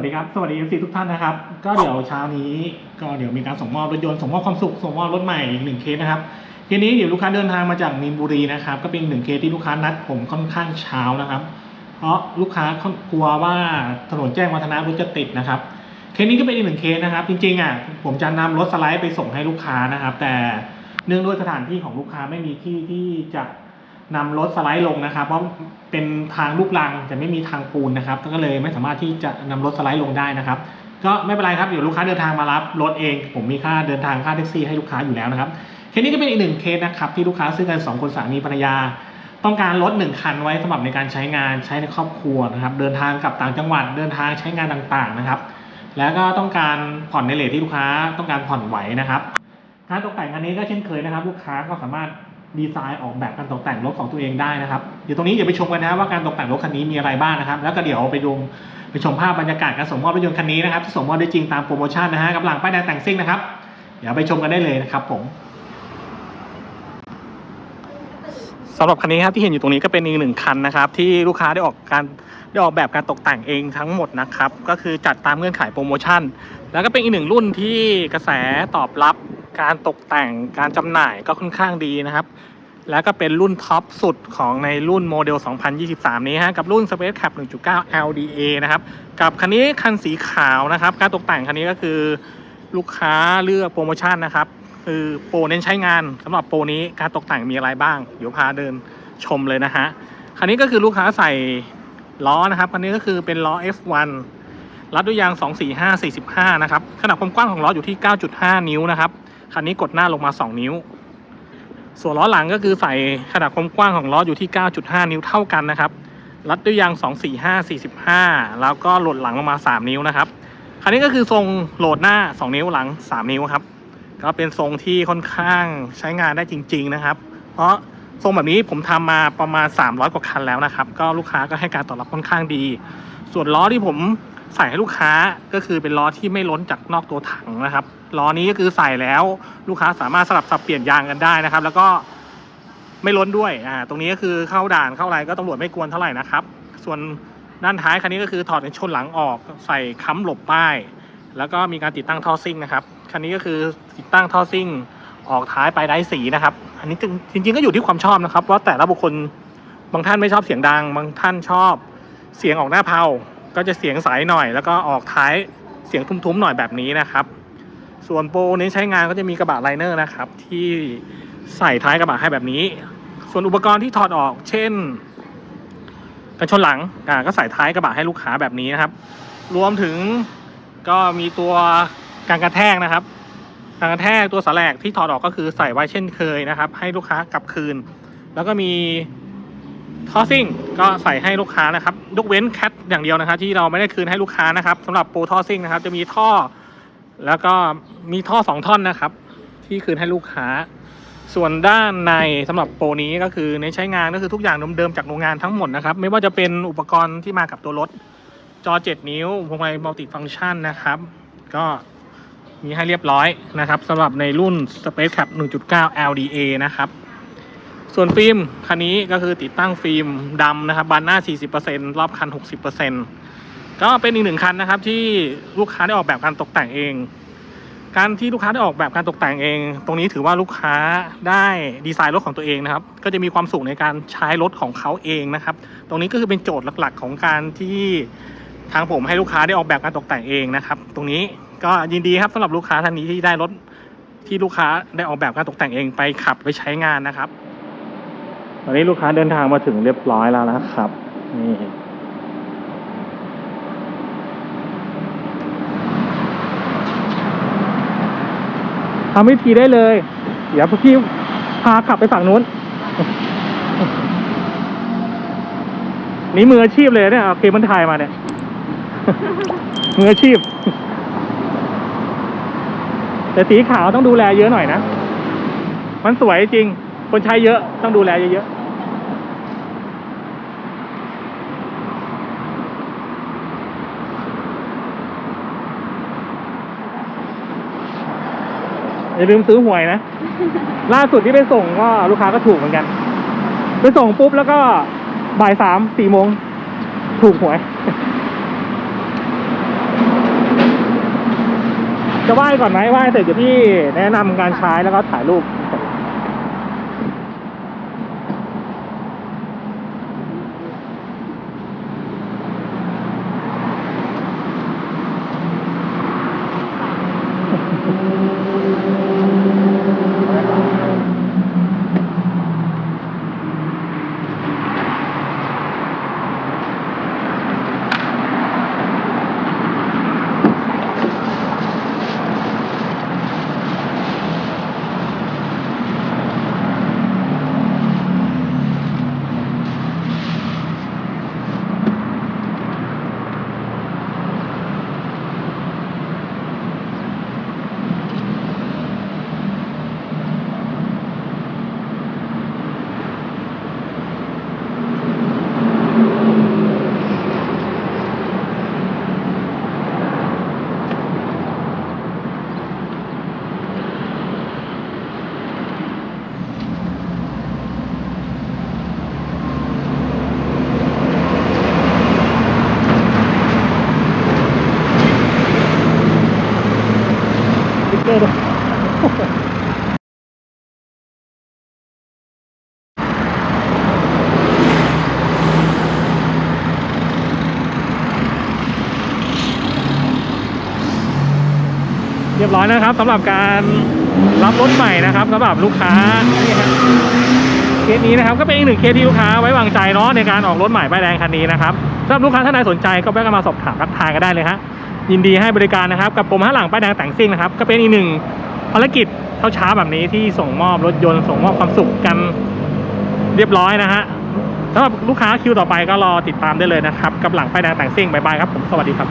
วัสดีครับ สวัสดี FC ทุกท่านนะครับ ก็เดี๋ยวเช้านี้ก็เดี๋ยวมีการส่งมอบรถยนต์ส่งมอบความสุขส่งมอบรถใหม่อีกหนึ่งเคสนะครับเคสนี้เดี๋ยวลูกค้าเดินทางมาจากมีนบุรีนะครับ ก็เป็นหนึ่งเคสที่ลูกค้านัดผมค่อนข้างเช้านะครับ เพราะลูกค้ากลัวว่าถนนแจ้งวัฒนะรถจะติดนะครับเคสนี้ก็เป็นอีกหนึ่งเคสนะครับ จริงๆอะผมจะนำรถสไลด์ไปส่งให้ลูกค้านะครับ แต่เนื่องด้วยสถานที่ของลูกค้าไม่มีที่ที่จะ นำรถสไลด์ลงนะครับ เพราะเป็นทางลูกรังแต่ไม่มีทางปูนนะครับ ก็เลยไม่สามารถที่จะนำรถสไลด์ลงได้นะครับ ก็ไม่เป็นไรครับเดี๋ยวลูกค้าเดินทางมารับรถเอง ผมมีค่าเดินทางค่าแท็กซี่ให้ลูกค้าอยู่แล้วนะครับเคสนี้ก็เป็นอีกหนึ่งเคสนะครับที่ลูกค้าซื้อกันสองคนสามีภรรยา ต้องการรถหนึ่งคันไว้สำหรับในการใช้งานใช้ในครอบครัวนะครับ เดินทางกับต่างจังหวัดเดินทางใช้งานต่างๆนะครับ แล้วก็ต้องการผ่อนในเลทที่ลูกค้าต้องการผ่อนไหวนะครับการตกแต่งอันนี้ก็เช่นเคยนะครับ ลูกค้าก็สามารถ ดีไซน์ออกแบบการตกแต่งรถของตัวเองได้นะครับเดี๋ยวตรงนี้เดี๋ยวไปชมกันนะว่าการตกแต่งรถคันนี้มีอะไรบ้างนะครับ แล้วก็เดี๋ยวไปดูไปชมภาพบรรยากาศการส่งมอบรถยนต์คันนี้นะครับที่ส่งมอบได้จริงตามโปรโมชั่นนะฮะกับหลังป้ายแดงแต่งซิ่งนะครับ เดี๋ยวไปชมกันได้เลยนะครับ ผมสำหรับคันนี้ครับที่เห็นอยู่ตรงนี้ก็เป็นอีกหนึ่งคันนะครับ ที่ลูกค้าได้ออกการได้ออกแบบการตกแต่งเองทั้งหมดนะครับ ก็คือจัดตามเงื่อนไขโปรโมชั่น แล้วก็เป็นอีกหนึ่งรุ่นที่กระแสตอบรับ การตกแต่งการจำหน่ายก็ค่อนข้างดีนะครับ แล้วก็เป็นรุ่นท็อปสุดของในรุ่นโมเดล 2023 นี้ฮะกับรุ่น Space Cap 1.9 LDA นะครับกับคันนี้คันสีขาวนะครับ การตกแต่งคันนี้ก็คือลูกค้าเลือกโปรโมชั่นนะครับ คือโปรเน้นใช้งานสำหรับโปรนี้การตกแต่งมีอะไรบ้าง เดี๋ยวพาเดินชมเลยนะฮะคันนี้ก็คือลูกค้าใส่ล้อนะครับคันนี้ก็คือเป็นล้อ F1 รัดด้วยยาง 245 45 นะครับ ขนาดความกว้างของล้ออยู่ที่ 9.5 นิ้วนะครับ คันนี้กดหน้าลงมา 2 นิ้ว ส่วนล้อหลังก็คือใส่ขนาดความกว้างของล้ออยู่ที่ 9.5 นิ้วเท่ากันนะครับ รัดด้วยยาง 245 45 แล้วก็โหลดหลังลงมา 3 นิ้วนะครับ คันนี้ก็คือทรงโหลดหน้า 2 นิ้วหลัง 3 นิ้วครับ ก็เป็นทรงที่ค่อนข้างใช้งานได้จริง ๆ นะครับ เพราะ ทรงแบบนี้ผมทำมาประมาณ 300 กว่าคันแล้วนะครับ ก็ลูกค้าก็ให้การตอบรับค่อนข้างดี ส่วนล้อที่ผมใส่ให้ลูกค้าก็คือเป็นล้อที่ไม่ล้นจากนอกตัวถังนะครับล้อนี้ก็คือใส่แล้วลูกค้าสามารถสลับสับเปลี่ยนยางกันได้นะครับ แล้วก็ไม่ล้นด้วยอ่าตรงนี้ก็คือเข้าด่านเข้าอะไรก็ตำรวจไม่กวนเท่าไหร่นะครับ ส่วนด้านท้ายคันนี้ก็คือถอดเป็นชนหลังออกใส่ค้ำหลบป้าย แล้วก็มีการติดตั้งท่อซิ่งนะครับคันนี้ก็คือติดตั้งท่อซิ่ง ออกท้ายไปได้สีนะครับ อันนี้จริงๆก็อยู่ที่ความชอบนะครับ ว่าแต่ละบุคคลบางท่านไม่ชอบเสียงดัง บางท่านชอบเสียงออกหน้าเพาก็จะเสียงใสหน่อย แล้วก็ออกท้ายเสียงทุ้มๆหน่อยแบบนี้นะครับ ส่วนโปรเน้ใช้งานก็จะมีกระบะไลเนอร์นะครับ ที่ใส่ท้ายกระบะให้แบบนี้ ส่วนอุปกรณ์ที่ถอดออก เช่นกันชนหลังก็ใส่ท้ายกระบะให้ลูกค้าแบบนี้นะครับ รวมถึงก็มีตัวการกระแทกนะครับ การกระแทกตัวสแลกที่ถอดออกก็คือใส่ไว้เช่นเคยนะครับ ให้ลูกค้ากลับคืน แล้วก็มีท่อซิ่งก็ใส่ให้ลูกค้านะครับยกเว้นแคทอย่างเดียวนะครับ ที่เราไม่ได้คืนให้ลูกค้านะครับสำหรับโปรท่อซิ่งนะครับ จะมีท่อ แล้วก็มีท่อสองท่อนนะครับ ที่คืนให้ลูกค้า ส่วนด้านในสำหรับโปรนี้ก็คือในใช้งานก็คือทุกอย่างเดิมๆจากโรงงานทั้งหมดนะครับ ไม่ว่าจะเป็นอุปกรณ์ที่มากับตัวรถจอ 7 นิ้วพวงมาลัยมัลติฟังก์ชันนะครับ ก็ มีให้เรียบร้อยนะครับสำหรับในรุ่น Space Cap 1.9 LDA นะครับ ส่วนฟิล์มคันนี้ก็คือติดตั้งฟิล์มดำนะครับบานหน้า 40%รอบคัน 60%ก็เป็นอีกหนึ่งคันนะครับที่ลูกค้าได้ออกแบบการตกแต่งเอง การที่ลูกค้าได้ออกแบบการตกแต่งเอง ตรงนี้ถือว่าลูกค้าได้ดีไซน์รถของตัวเองนะครับ ก็จะมีความสุขในการใช้รถของเขาเองนะครับ ตรงนี้ก็คือเป็นโจทย์หลักๆ ของการที่ทางผมให้ลูกค้าได้ออกแบบการตกแต่งเองนะครับ ตรงนี้ ก็ยินดีครับสำหรับลูกค้าท่านนี้ที่ได้รถที่ลูกค้าได้ออกแบบการตกแต่งเองไปขับไปใช้งานนะครับ ตอนนี้ลูกค้าเดินทางมาถึงเรียบร้อยแล้วนะครับนี่ทำวิธีได้เลย เดี๋ยวพี่พาขับไปฝั่งนู้น นี่มืออาชีพเลยเนี่ยเอาเคมันถ่ายมาเนี่ย มืออาชีพ แต่สีขาวต้องดูแลเยอะหน่อยนะ มันสวยจริง คนใช้เยอะต้องดูแลเยอะๆอย่าลืมซื้อหวยนะ ล่าสุดที่ไปส่งก็ลูกค้าก็ถูกเหมือนกัน ไปส่งปุ๊บแล้วก็บ่ายสามสี่โมงถูกหวย จะไหว้ก่อนไหมไหว้เสร็จเดี๋ยวพี่แนะนำการใช้แล้วก็ถ่ายรูป อร์ด้วยเรียบร้อยนะครับสำหรับการรับรถใหม่นะครับสำหรับลูกค้านี่ครับเคสนี้นะครับก็เป็นอีกหนึ่งเคสที่ลูกค้าไว้วางใจเนาะในการออกรถใหม่ป้ายแดงคันนี้นะครับสำหรับลูกค้าท่านใดสนใจก็แวะกันมาสอบถามรักทายกันได้เลยฮะ ยินดีให้บริการนะครับ กับผมห้าหลังป้ายแดงแต่งซิ่งนะครับ ก็เป็นอีกหนึ่งภารกิจเช้าๆแบบนี้ที่ส่งมอบรถยนต์ส่งมอบความสุขกันเรียบร้อยนะฮะสำหรับลูกค้าคิวต่อไปก็รอติดตามได้เลยนะครับ กับหลังป้ายแดงแต่งซิ่งบายบายครับผมสวัสดีครับ